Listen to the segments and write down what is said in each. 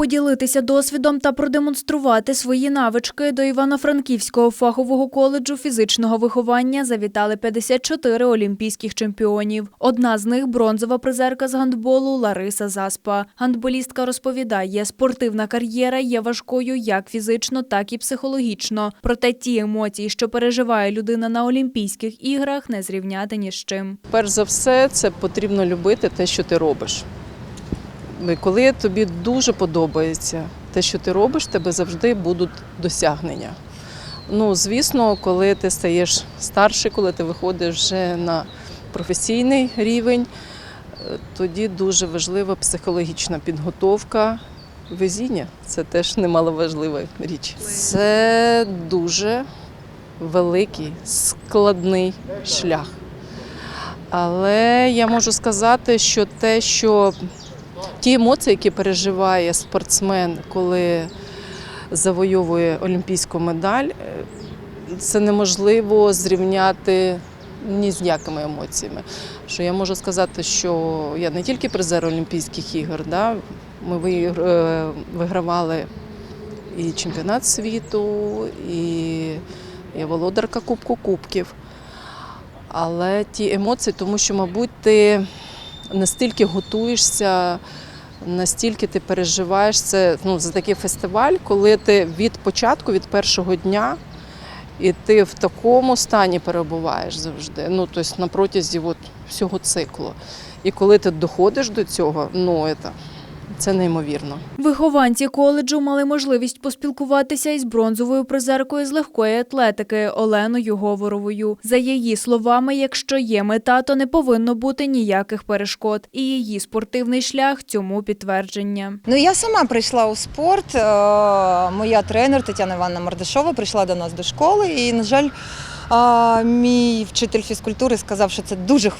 поділитися досвідом та продемонструвати свої навички до Івано-Франківського фахового коледжу фізичного виховання завітали 54 олімпійських чемпіонів. Одна з них бронзова призерка з гандболу Лариса Заспа. Гандболістка розповідає, спортивна кар'єра є важкою як фізично, так і психологічно. Проте ті емоції, що переживає людина на Олімпійських іграх, не зрівняти ні з чим. Перш за все, це потрібно любити те, що ти робиш. Коли тобі дуже подобається те, що ти робиш, тебе завжди будуть досягнення. Ну, звісно, коли ти стаєш старший, коли ти виходиш вже на професійний рівень, е, тоді дуже важлива психологічна підготовка. Везіння це теж немаловажлива річ. Це дуже великий, складний шлях. Але я можу сказати, що те, що ті емоції, які переживає спортсмен, коли завойовує олімпійську медаль, е, це неможливо зрівняти ні з якими емоціями. Що я можу сказати, що я не тільки призер Олімпійських ігор, да? ми е, вигравали і чемпіонат світу, і я володарка Кубку Кубків. Але ті емоції, тому що, мабуть, ти настільки готуєшся, настільки ти переживаєш це ну, за такий фестиваль, коли ти від початку, від першого дня, і ти в такому стані перебуваєш завжди. Ну, тобто на протязі от всього циклу. І коли ти доходиш до цього, ну це, це неймовірно. Вихованці коледжу мали можливість поспілкуватися із бронзовою призеркою з легкої атлетики Оленою Говоровою. За її словами, якщо є мета, то не повинно бути ніяких перешкод. І її спортивний шлях цьому підтвердження. Ну я сама прийшла у спорт. е, Моя тренер Тетяна Івановна Мордашова прийшла до нас до школи, і, на жаль, а, мій вчитель фізкультури сказав, що це дуже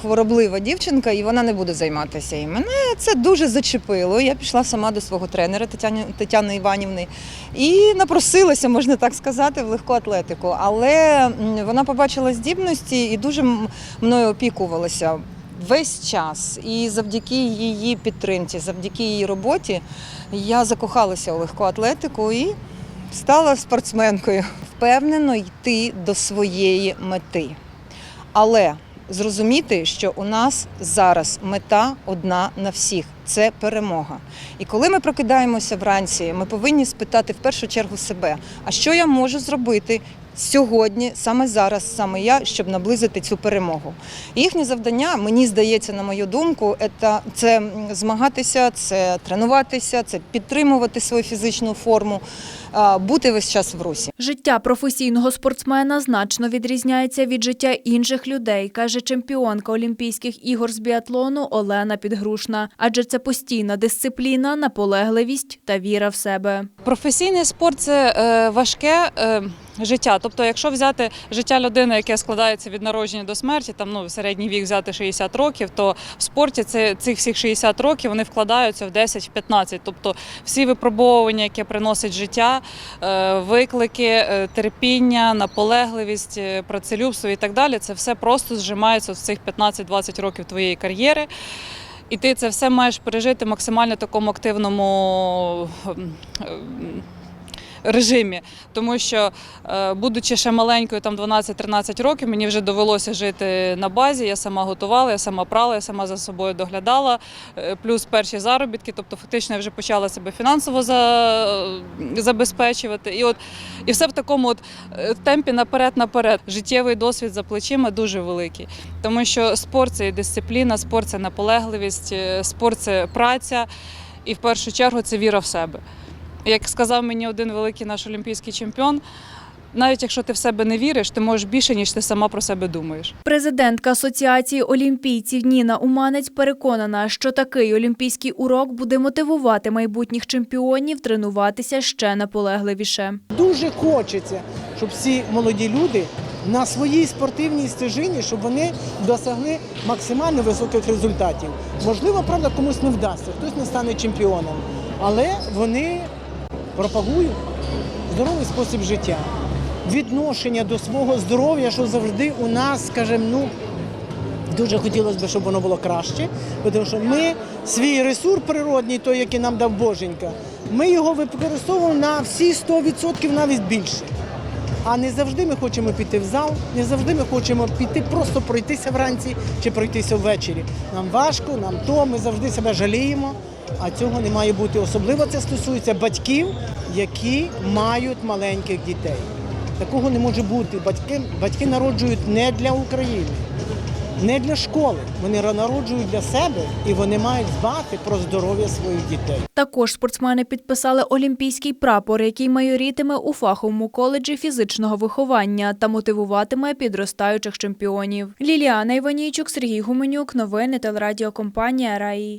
хвороблива дівчинка, і вона не буде займатися. І мене це дуже зачепило. Я пішла сама до свого тренера Тетяни, Тетяни Іванівни і напросилася, можна так сказати, в легку атлетику. Але вона побачила здібності і дуже мною опікувалася. Весь час і завдяки її підтримці, завдяки її роботі, я закохалася у легку атлетику і стала спортсменкою. Впевнено йти до своєї мети. Але зрозуміти, що у нас зараз мета одна на всіх це перемога. І коли ми прокидаємося вранці, ми повинні спитати в першу чергу себе, а що я можу зробити сьогодні, саме зараз, саме я, щоб наблизити цю перемогу. Їхнє завдання, мені здається, на мою думку, це, це змагатися, це тренуватися, це підтримувати свою фізичну форму, бути весь час в русі. Життя професійного спортсмена значно відрізняється від життя інших людей, каже чемпіонка Олімпійських ігор з біатлону Олена Підгрушна. Адже це постійна дисципліна, наполегливість та віра в себе. Професійний спорт це е, важке е, життя. Тобто, якщо взяти життя людини, яке складається від народження до смерті, там ну середній вік взяти 60 років, то в спорті це цих всіх 60 років вони вкладаються в 10-15. Тобто всі випробовування, які приносить життя, е, виклики, е, терпіння, наполегливість, е, працелюбство і так далі, це все просто зжимається в цих 15-20 років твоєї кар'єри. І ти це все маєш пережити максимально такому активному режимі. Тому що, е, будучи ще маленькою, там 12-13 років, мені вже довелося жити на базі. Я сама готувала, я сама прала, я сама за собою доглядала, е, плюс перші заробітки. Тобто, фактично, я вже почала себе фінансово за, забезпечувати. І от і все в такому от е, темпі наперед-наперед. Життєвий досвід за плечима дуже великий. Тому що спорт це і дисципліна, спорт це наполегливість, е, спорт це праця, і в першу чергу це віра в себе. Як сказав мені один великий наш олімпійський чемпіон, навіть якщо ти в себе не віриш, ти можеш більше, ніж ти сама про себе думаєш. Президентка Асоціації олімпійців Ніна Уманець переконана, що такий олімпійський урок буде мотивувати майбутніх чемпіонів тренуватися ще наполегливіше. Дуже хочеться, щоб всі молоді люди на своїй спортивній стежині, щоб вони досягли максимально високих результатів. Можливо, правда, комусь не вдасться, хтось не стане чемпіоном, але вони пропагують здоровий спосіб життя, відношення до свого здоров'я, що завжди у нас, скажімо, ну, Дуже хотілося б, щоб воно було краще, тому що ми свій ресурс природній, той, який нам дав Боженька, ми його використовуємо на всі 100%, навіть більше. А не завжди ми хочемо піти в зал, не завжди ми хочемо піти просто пройтися вранці чи пройтися ввечері. Нам важко, нам то, ми завжди себе жаліємо, а цього не має бути. Особливо це стосується батьків, які мають маленьких дітей. Такого не може бути. Батьки, батьки народжують не для України, не для школи. Вони народжують для себе і вони мають дбати про здоров'я своїх дітей. Також спортсмени підписали олімпійський прапор, який майорітиме у фаховому коледжі фізичного виховання та мотивуватиме підростаючих чемпіонів. Ліліана Іванійчук, Сергій Гуменюк. Новини телерадіокомпанія Раї.